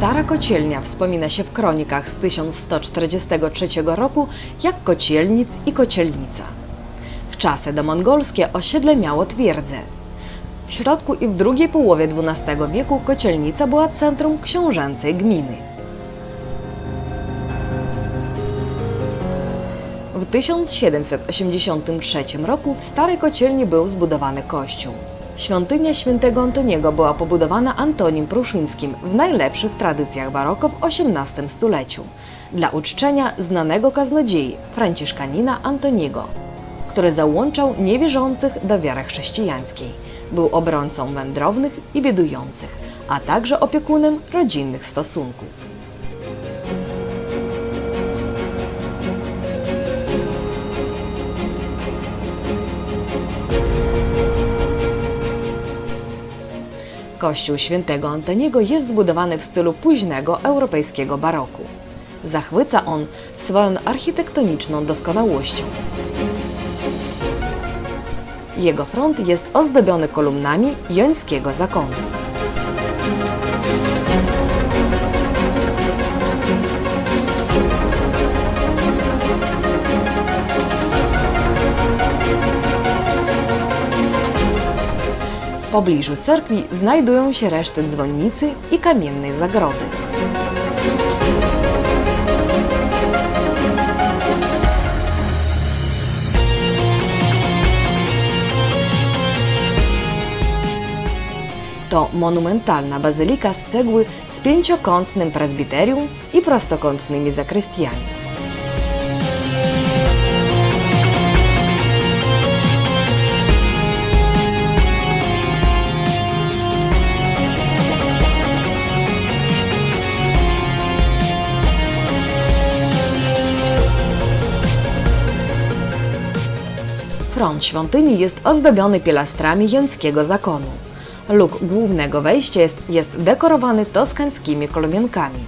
Stara Kocielnia wspomina się w kronikach z 1143 roku jak Kocielnic i Kocielnica. W czasy domongolskie osiedle miało twierdzę. W środku i w drugiej połowie XII wieku Kocielnica była centrum książęcej gminy. W 1783 roku w Starej Kocielni był zbudowany kościół. Świątynia świętego Antoniego była pobudowana Antonim Pruszyńskim w najlepszych tradycjach baroko w XVIII stuleciu dla uczczenia znanego kaznodziei Franciszkanina Antoniego, który załączał niewierzących do wiary chrześcijańskiej. Był obrońcą wędrownych i biedujących, a także opiekunem rodzinnych stosunków. Kościół świętego Antoniego jest zbudowany w stylu późnego europejskiego baroku. Zachwyca on swoją architektoniczną doskonałością. Jego front jest ozdobiony kolumnami jońskiego zakonu. Pobliżu cerkwi znajdują się reszty dzwonnicy i kamiennej zagrody. To monumentalna bazylika z cegły z pięciokątnym prezbiterium i prostokątnymi zakrystiami. Front świątyni jest ozdobiony pilastrami jęckiego zakonu. Luk głównego wejścia jest, jest dekorowany toskańskimi kolumienkami.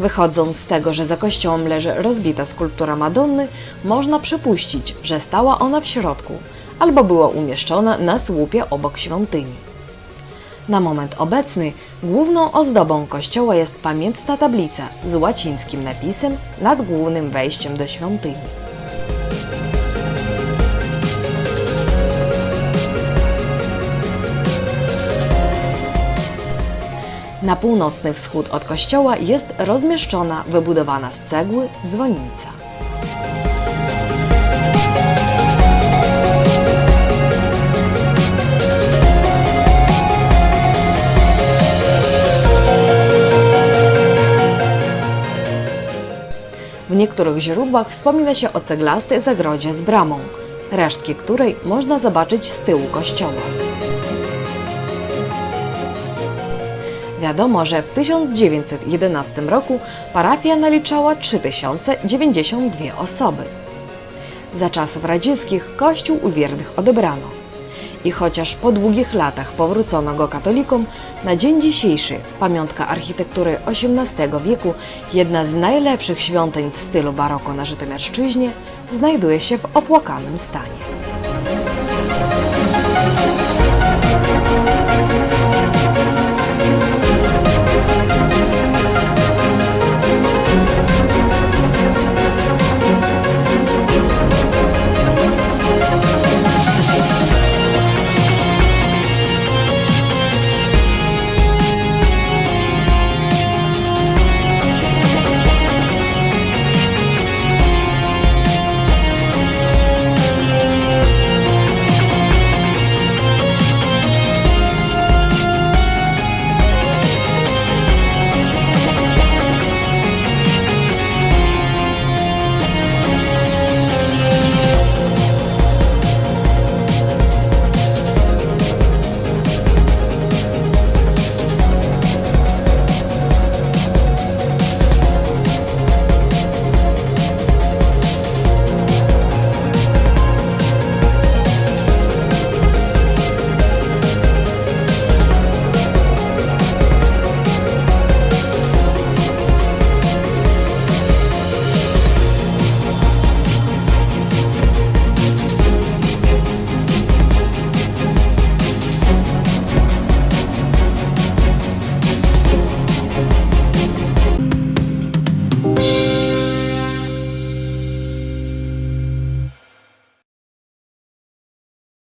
Wychodząc z tego, że za kościołem leży rozbita skulptura Madonny, można przypuścić, że stała ona w środku albo była umieszczona na słupie obok świątyni. Na moment obecny główną ozdobą kościoła jest pamiętna tablica z łacińskim napisem nad głównym wejściem do świątyni. Na północny wschód od kościoła jest rozmieszczona wybudowana z cegły dzwonnica. W niektórych źródłach wspomina się o ceglastej zagrodzie z bramą, resztki której można zobaczyć z tyłu kościoła. Wiadomo, że w 1911 roku parafia naliczała 3092 osoby. Za czasów radzieckich kościół u wiernych odebrano. I chociaż po długich latach powrócono go katolikom, na dzień dzisiejszy pamiątka architektury XVIII wieku, jedna z najlepszych świątyń w stylu baroko na Żytomierszczyźnie, znajduje się w opłakanym stanie.